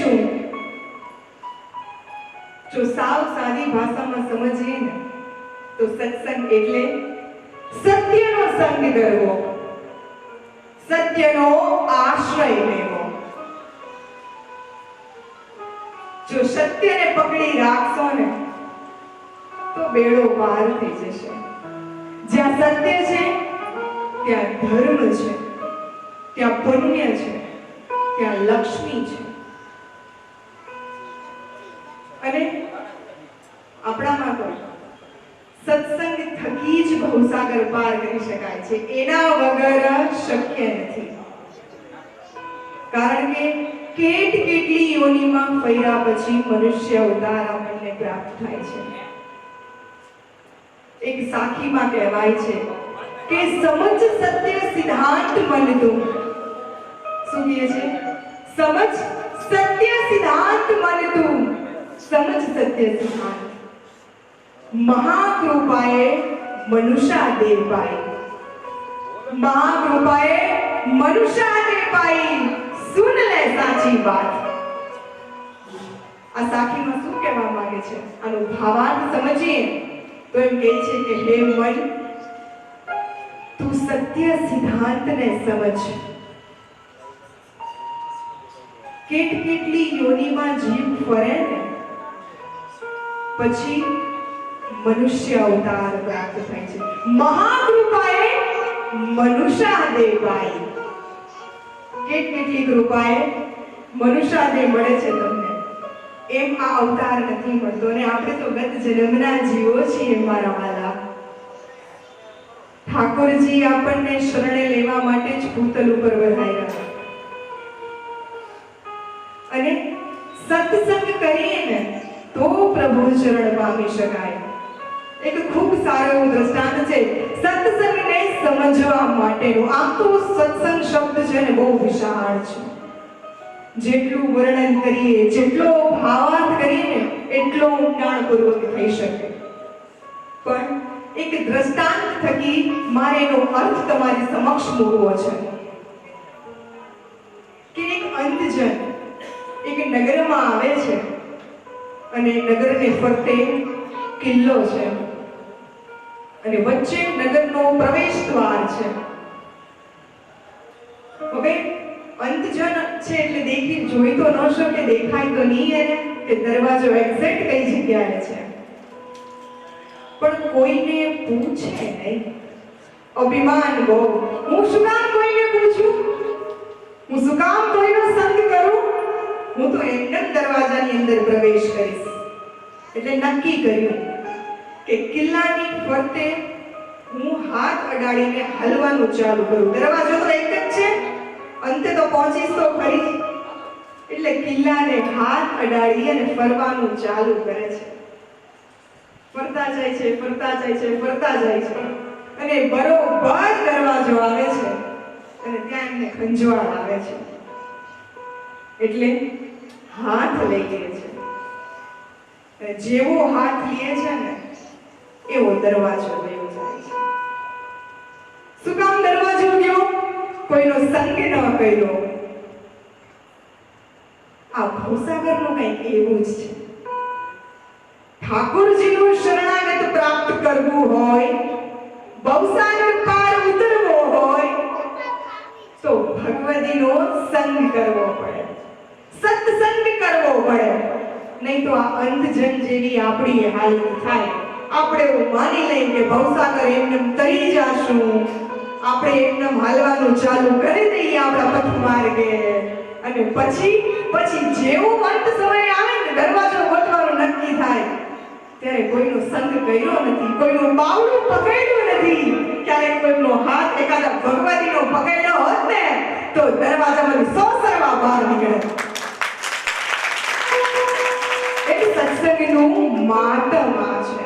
શું જો સાવ સાદી ભાષામાં સમજીએ ને તો સત્સંગ એટલે સત્યનો સંગ કરવો સત્યનો આશ્રય લેવો જો સત્યને પકડી રાખશો ને, તો બેડો પાર થઈ જશે. જ્યાં સત્ય છે, ત્યાં ધર્મ છે, ત્યાં પુણ્ય છે, ત્યાં લક્ષ્મી છે. આપણામાં પણ સત્સંગ થકી જ ભવસાગર પાર કરી શકાય છે. એના વગર શક્ય નથી. કારણ કે કેટ કેટલી યોનિમાં ફર્યા પછી મનુષ્ય અવતાર પ્રાપ્ત થાય છે. એક સાખીમાં કહેવાય છે કે સમજ સત્ય સિદ્ધાંત મન તું. શું કહે છે? સમજ સત્ય સિદ્ધાંત મન તું. સમજ સત્ય સિદ્ધાંત. મહાકૃપાએ મનુષ્ય દેવ પાઈ મહાકૃપાએ મનુષ્ય દેવ પાઈ સુન લે સાચી વાત. આ સાખીમાં શું કહેવા માંગે છે? આનો ભાવાર્થ સમજીએ તો એમ કહે છે કે, હે મન, તું સત્ય સિદ્ધાંતને સમજ. કેટ કેટલી યોનિમાં જીવ ફરે ને પછી મનુષ્ય અવતાર પ્રાપ્ત થાય છે. મહાકૃપાએ મનુષ્ય પાઈ કેટ કેટલી કૃપાએ મનુષ્યાદેહ મળે છે તમને. એમ આ અવતાર નથી મળતો અને આપણે તો ગત જન્મના જીવો છીએ મારા વાલા. ઠાકોરજી આપણને શરણે લેવા માટે જ ભૂતલ ઉપર વધાર્યા અને સત્સંગ કરીએ ને તો પ્રભુ ચરણ પામી શકાય. એક ખૂબ સારો એવું દ્રષ્ટાંત છે. સત્સંગને સમજવા માટેનું આમ તો સત્સંગ શબ્દ છે ને બહુ વિશાળ છે. જેટલું વર્ણન કરીએ, જેટલો ભાવાર્થ કરીએ ને, એટલો ઊંડાણપૂર્વક થઈ શકે. પણ એક દ્રષ્ટાંત થકી મારે એનો અર્થ તમારી સમક્ષ મૂકવો છે. કે એક અંતજન એક નગરમાં આવે છે. અને નગરને ફરતે કિલ્લો છે. અને વચ્ચે નગરનો પ્રવેશ દ્વાર છે. ઓકે? અંતજન છે એટલે દેખી જોઈ તો ન શકે, દેખાય તો નહીં એને, કે દરવાજો એક્ઝેક્ટ કઈ જગ્યાએ છે. પણ કોઈને પૂછે નહીં. અભિમાન બહુ. હું શું કામ કોઈને પૂછું? હું શું કામ કોઈનો સંગ હું તો એમને જ દરવાજાની અંદર પ્રવેશ કરીશ. એટલે નક્કી કર્યું કે કિલ્લાની ફરતે હું હાથ અડાડીને હલવાનું ચાલુ કરું. દરવાજો તો એક જ છે. અંતે તો પહોંચીશ તો ફરી. એટલે કિલ્લાને હાથ અડાડી અને ફરવાનું ચાલુ કરે છે. ફરતા જાય છે, ફરતા જાય છે, ફરતા જાય છે. અને બરોબર દરવાજો આવે છે. અને ત્યાં એમને ખંજવાળ આવે છે. એટલે હાથ લઈ લે છે. જેવો હાથ લે છે ને, એવો દરવાજો ગયો જાય છે. શું કામ દરવાજો ગયો કોઈનો સંગ ન કર્યો. આ ભવસાગરનું કંઈક એવું જ છે. ઠાકોરજીનું શરણાગત પ્રાપ્ત કરવું હોય, ભવસાગર પાર ઉતરવો હોય, તો ભગવતીનો સંગ કરવો પડે. સત્સંગ પડે. નહીં તો આ અંધજન જેવી આપણી હાલત થાય. આપણે માની લઈએ કે ભવસાગર એમને તરી જાશું. આપણે એમને હાલવાનું ચાલુ કરી દઈએ આપણા પથ માર્ગે અને પછી પછી જેવો અંત સમય આવે ને દરવાજો ખોલવાનું નક્કી થાય. ત્યારે કોઈનો સંગ કર્યો નથી, કોઈનો બાવડું પકડ્યું નથી. ક્યારેક કોઈનો હાથ એકાદા ભગવતીનો પકડ્યો હોત ને, તો દરવાજામાંથી સો સરવા બહાર નીકળે. mata